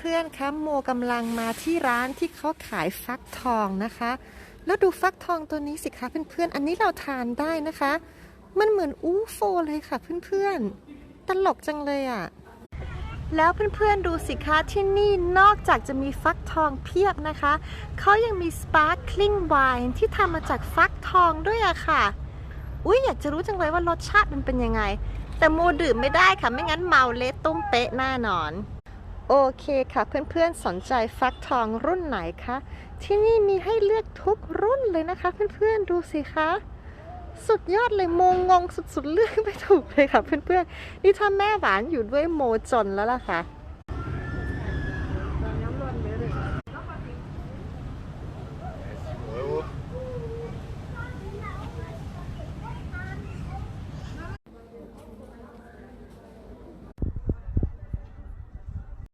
เพื่อนๆคะโมกำลังมาที่ร้านที่เขาขายฟักทองนะคะ แล้วดูฟักทองตัวนี้สิคะเพื่อนๆ อันนี้เราทานได้นะคะ มันเหมือนอูโฟเลยค่ะเพื่อนๆ ตลกจังเลยอะ แล้วเพื่อนๆดูสิคะที่นี่นอกจากจะมีฟักทองเพียบนะคะ เขายังมีสปาร์คลิงไวน์ที่ทำมาจากฟักทองด้วยอะค่ะ อุ้ยอยากจะรู้จังเลยว่ารสชาติมันเป็นยังไง แต่โมดื่มไม่ได้ค่ะไม่งั้นเมาเละตุ้มเป๊ะแน่นอน โอเคค่ะเพื่อนๆ สนใจฟักทองรุ่นไหนคะที่นี่มีให้เลือกทุกรุ่นเลยนะคะ เพื่อนๆดูสิคะสุดยอดเลยโมงงสุดๆเลือกไม่ถูกเลยค่ะ เพื่อนๆนี่ถ้าแม่หวานอยู่ด้วยโมจนแล้วล่ะค่ะ